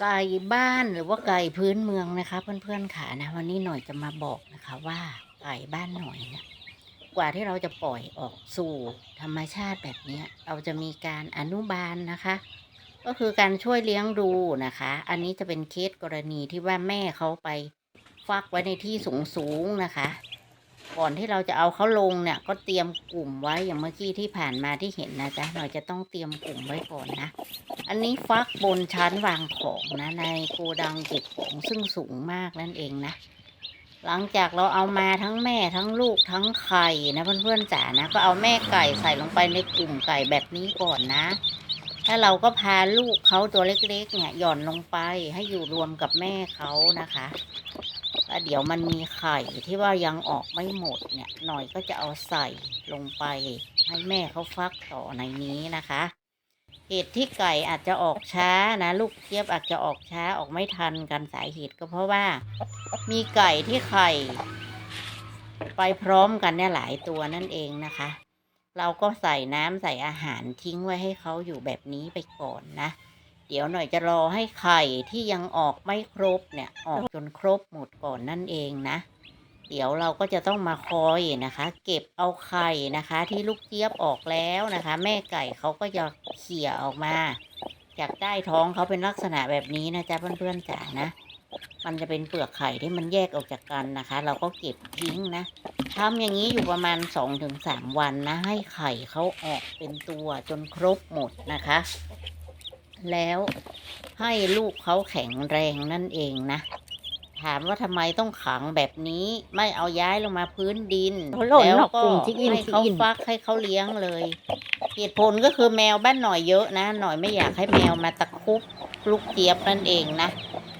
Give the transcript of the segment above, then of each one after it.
ไก่บ้านหรือว่าไก่พื้นเมืองนะคะ เพื่อนๆค่ะนะวันนี้หน่อยจะมาบอกนะคะว่าไก่บ้านหน่อยเนี่ยกว่าที่เราจะปล่อยออกสู่ธรรมชาติแบบนี้เราจะมีการอนุบาลนะคะ ก็คือการช่วยเลี้ยงดูนะคะ อันนี้จะเป็นเคสกรณีที่ว่าแม่เขาไปฟักไว้ในที่สูงๆนะคะ ก่อนที่เราจะเอาเขาลงเนี่ย ก็เตรียมกลุ่มไว้อย่างเมื่อกี้ที่ผ่านมาที่เห็นนะจ๊ะหน่อยจะต้องเตรียมกลุ่มไว้ก่อนนะ อันนี้ฟักบนชั้นวางของนะในโกดังเก็บของซึ่งสูงมากนั่นเองนะ หลังจากเราเอามาทั้งแม่ทั้งลูกทั้งไข่นะเพื่อนๆจ๋านะ ก็เอาแม่ไก่ใส่ลงไปในกลุ่มไก่แบบนี้ก่อนนะแล้วเราก็พาลูกเขาตัวเล็กๆ เนี่ยหย่อนลงไปให้อยู่รวมกับแม่เขานะคะ แล้วเดี๋ยวมันมีไข่ที่ว่ายังออกไม่หมดเนี่ย หน่อยก็จะเอาใส่ลงไปให้แม่เขาฟักต่อในนี้นะคะเหตุที่ไก่อาจจะออกช้านะ ลูกเทียบอาจจะออกช้าออกไม่ทันกันสาเหตุก็เพราะว่า มีไก่ที่ไข่ ไปพร้อมกันเนี่ยหลายตัวนั่นเองนะคะ เราก็ใส่น้ำใส่อาหารทิ้งไว้ให้เขาอยู่แบบนี้ไปก่อนนะ เดี๋ยวหน่อยจะรอให้ไข่ที่ยังออกไม่ครบเนี่ย ออกจนครบหมดก่อนนั่นเองนะ เดี๋ยวเราก็จะต้องมาคอยนะคะ เก็บเอาไข่นะคะ ที่ลูกเจี๊ยบออกแล้วนะคะ แม่ไก่เขาก็จะเขี่ยออกมาจากใต้ท้องเขาเป็นลักษณะแบบนี้นะจ๊ะเพื่อนๆจ๋านะ มันจะเป็นเปลือกไข่ที่มันแยกออกจากกันนะคะ เราก็เก็บทิ้งนะทำอย่างนี้อยู่ประมาณสองถึงสามวันนะ ให้ไข่เขาออกเป็นตัวจนครบหมดนะคะ แล้วให้ลูกเขาแข็งแรงนั่นเองนะ ถามว่าทำไมต้องขังแบบนี้ไม่เอาย้ายลงมาพื้นดิน เขาหล่นแล้วหรอกก็กลุ่มที่อินให้ที่เขาอิน ฟักให้เขาเลี้ยงเลยเหตุผลก็คือแมวบ้านหน่อยเยอะนะ หน่อยไม่อยากให้แมวมาตะครุบลูกเจี๊ยบนั่นเองนะ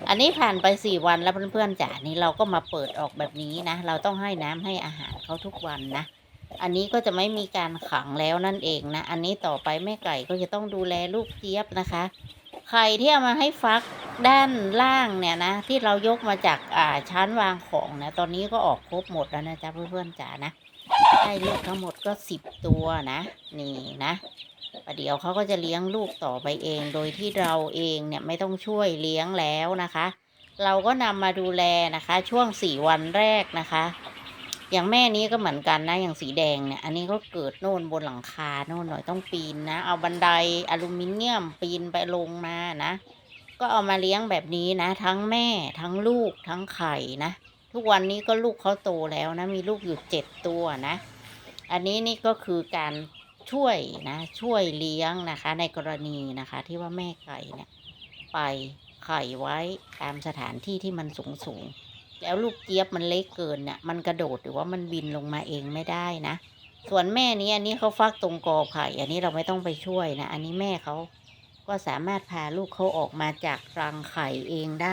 อันนี้ผ่านไปสี่วันแล้วเพื่อนๆจ๋านี่เราก็มาเปิดออกแบบนี้นะ เราต้องให้น้ำให้อาหารเขาทุกวันนะ อันนี้ก็จะไม่มีการขังแล้วนั่นเองนะ อันนี้ต่อไปแม่ไก่ก็จะต้องดูแลลูกเจี๊ยบนะคะ ไข่ที่เอามาให้ฟักด้านล่างเนี่ยนะ ที่เรายกมาจากอ่าชั้นวางของนะ ตอนนี้ก็ออกครบหมดแล้วนะจ๊ะเพื่อนๆจ๋านะได้ลูกทั้งหมดก็สิบตัวนะ นี่นะประเดี๋ยวเขาก็จะเลี้ยงลูกต่อไปเอง โดยที่เราเองเนี่ยไม่ต้องช่วยเลี้ยงแล้วนะคะ เราก็นำมาดูแลนะคะ ช่วงสี่วันแรกนะคะ อย่างแม่นี้ก็เหมือนกันนะอย่างสีแดงเนี่ย อันนี้ก็เกิดโน่นบนหลังคาโน่นหน่อยต้องปีนนะ เอาบันไดอลูมิเนียมปีนไปลงมานะ ก็เอามาเลี้ยงแบบนี้นะ ทั้งแม่ทั้งลูกทั้งไข่นะ ทุกวันนี้ก็ลูกเขาโตแล้วนะ มีลูกอยู่เจ็ดตัวนะ อันนี้นี่ก็คือการช่วยนะ ช่วยเลี้ยงนะคะ ในกรณีนะคะ ที่ว่าแม่ไก่เนี่ย ไปไข่ไว้ตามสถานที่ที่มันสูงสูง แล้วลูกเจี๊ยบมันเล็กเกินเนี่ยมันกระโดดหรือว่ามันบินลงมาเองไม่ได้นะ ส่วนแม่นี้อันนี้เขาฟักตรงกอไข่อันนี้เราไม่ต้องไปช่วยนะ อันนี้แม่เขาก็สามารถพาลูกเขาออกมาจากรังไข่เองได้